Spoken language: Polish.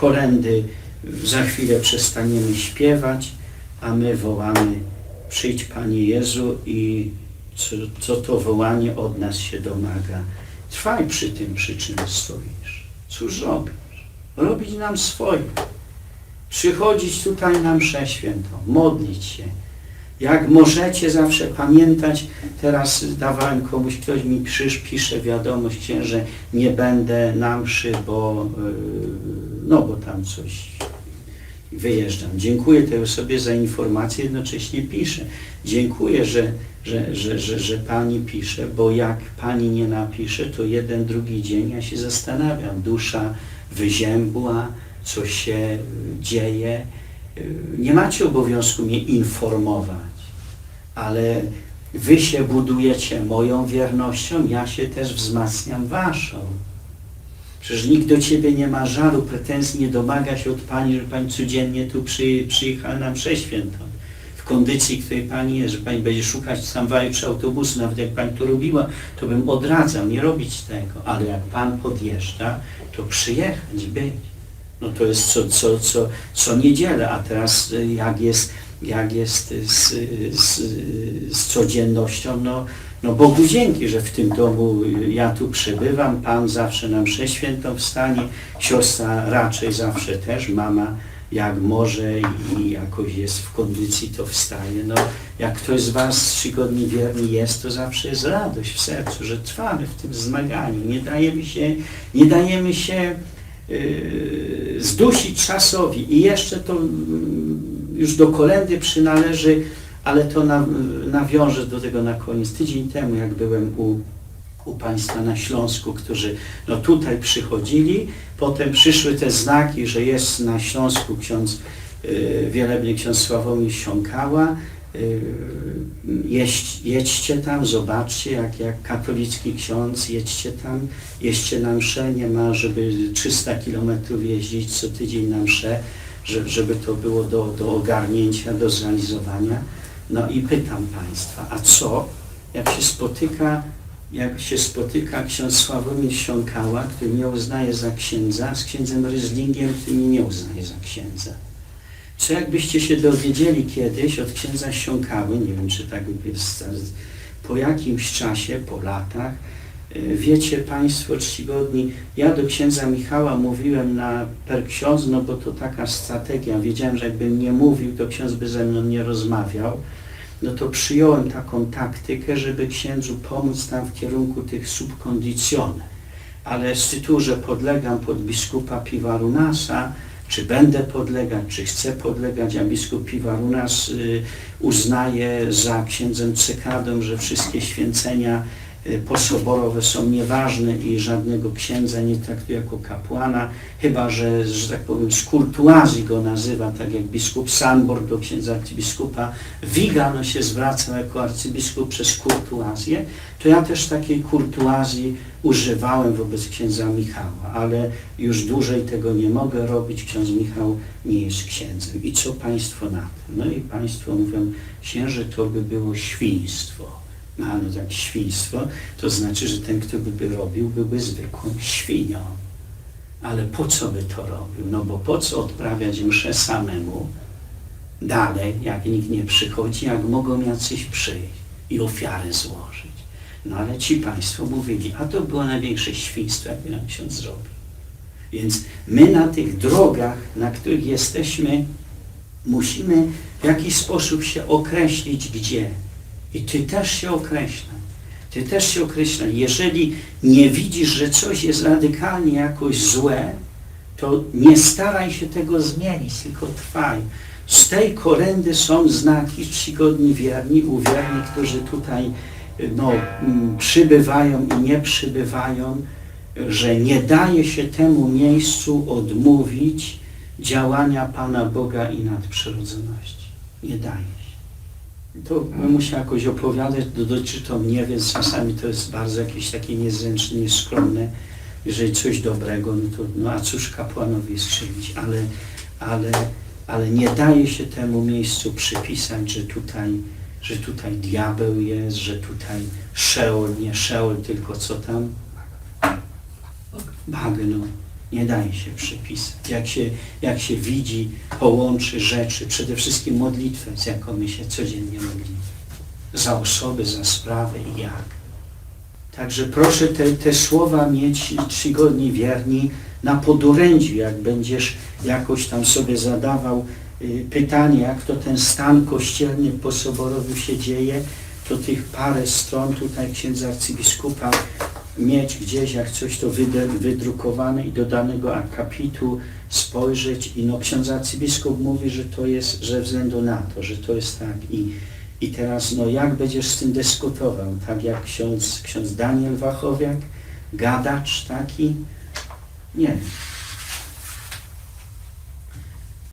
kolendy za chwilę przestaniemy śpiewać, a my wołamy przyjdź Panie Jezu i co, co to wołanie od nas się domaga. Trwaj przy tym, przy czym stoisz. Cóż robisz? Robić nam swoje. Przychodzić tutaj na mszę świętą, modlić się. Jak możecie zawsze pamiętać, teraz dawałem komuś, ktoś mi przysz, pisze wiadomość, księże, nie będę na mszy, bo, yy, no bo tam coś wyjeżdżam. Dziękuję tej osobie za informację, jednocześnie piszę. Dziękuję, że, że, że, że, że Pani pisze, bo jak Pani nie napisze, to jeden, drugi dzień ja się zastanawiam. Dusza wyziębła, coś się y, dzieje. Y, Nie macie obowiązku mnie informować, ale Wy się budujecie moją wiernością, ja się też wzmacniam Waszą. Przecież nikt do Ciebie nie ma żalu, pretensji, nie domaga się od Pani, że Pani codziennie tu przy, przyjechała na mszę. W kondycji, której Pani jest, że Pani będzie szukać samwaju przy autobusu, nawet jak Pani to robiła, to bym odradzał nie robić tego. Ale jak Pan podjeżdża, to przyjechać, być. No to jest co, co, co, co niedzielę, a teraz y, jak jest, jak jest z, z, z codziennością, no, no Bogu dzięki, że w tym domu ja tu przebywam, Pan zawsze na mszę świętą wstanie, siostra raczej zawsze też, mama jak może i jakoś jest w kondycji, to wstaje. No, jak ktoś z Was czcigodni wierni jest, to zawsze jest radość w sercu, że trwamy w tym zmaganiu. Nie dajemy się, nie dajemy się yy, zdusić czasowi. I jeszcze to yy, już do kolendy przynależy, ale to na, nawiążę do tego na koniec. Tydzień temu, jak byłem u, u Państwa na Śląsku, którzy no, tutaj przychodzili, potem przyszły te znaki, że jest na Śląsku ksiądz yy, wielebny ksiądz Sławomir Siąkała, yy, jeźdź, jedźcie tam, zobaczcie, jak, jak katolicki ksiądz, jedźcie tam, jeźdźcie na mszę, nie ma, żeby 300 kilometrów jeździć co tydzień na mszę, że- żeby to było do, do ogarnięcia, do zrealizowania. No i pytam Państwa, a co, jak się spotyka, jak się spotyka ksiądz Sławomir Siąkała, który mnie uznaje za księdza, z księdzem Ryzlingiem, który mnie nie uznaje za księdza. Co jakbyście się dowiedzieli kiedyś od księdza Siąkały, nie wiem czy tak jest, po jakimś czasie, po latach, wiecie Państwo czcigodni, ja do księdza Michała mówiłem na per ksiądz, no bo to taka strategia, wiedziałem, że jakbym nie mówił, to ksiądz by ze mną nie rozmawiał, no to przyjąłem taką taktykę, żeby księdzu pomóc tam w kierunku tych subkondicjone. Ale z tytułu, że podlegam pod biskupa Piwarunasa, czy będę podlegać, czy chcę podlegać, a biskup Piwarunas y, uznaje za księdzem cykadą, że wszystkie święcenia posoborowe są nieważne i żadnego księdza nie traktuje jako kapłana, chyba że, że tak powiem, z kurtuazji go nazywa, tak jak biskup Sambor do księdza arcybiskupa Wigano się zwracał jako arcybiskup przez kurtuazję, to ja też takiej kurtuazji używałem wobec księdza Michała, ale już dłużej tego nie mogę robić, ksiądz Michał nie jest księdzem. I co Państwo na to? No i Państwo mówią, księże, to by było świństwo. No, no tak, świństwo, to znaczy, że ten, kto by robił, byłby zwykłą świnią. Ale po co by to robił? No bo po co odprawiać mszę samemu dalej, jak nikt nie przychodzi, jak mogą jacyś przyjść i ofiarę złożyć. No ale ci Państwo mówili, a to było największe świństwo, jakie nam ksiądz zrobił. Więc my na tych drogach, na których jesteśmy, musimy w jakiś sposób się określić gdzie. I Ty też się określaj. Ty też się określaj. Jeżeli nie widzisz, że coś jest radykalnie jakoś złe, to nie staraj się tego zmienić, tylko trwaj. Z tej korendy są znaki czcigodni wierni, uwierni, którzy tutaj no, mm, przybywają i nie przybywają, że nie daje się temu miejscu odmówić działania Pana Boga i nadprzyrodzoności. Nie daje się. To musiał jakoś opowiadać, dotyczy to mnie, więc czasami to jest bardzo jakieś takie niezręczne, nieskromne. Jeżeli coś dobrego, no to no a cóż kapłanowi czynić, ale, ale, ale nie daje się temu miejscu przypisać, że tutaj, że tutaj diabeł jest, że tutaj Szeol, nie Szeol, tylko co tam? Bagno. Nie daje się przypisać. Jak się, jak się widzi, połączy rzeczy, przede wszystkim modlitwę, z jaką my się codziennie modlimy. Za osoby, za sprawę i jak. Także proszę te, te słowa mieć czcigodni, wierni na podorędziu, jak będziesz jakoś tam sobie zadawał y, pytanie, jak to ten stan kościelny po Soborowiu się dzieje, to tych parę stron tutaj księdza arcybiskupa mieć gdzieś, jak coś to wydrukowane i do danego akapitu spojrzeć. I no ksiądz arcybiskup mówi, że to jest ze względu na to, że to jest tak. I, i teraz no jak będziesz z tym dyskutował, tak jak ksiądz, ksiądz Daniel Wachowiak, gadacz taki? Nie,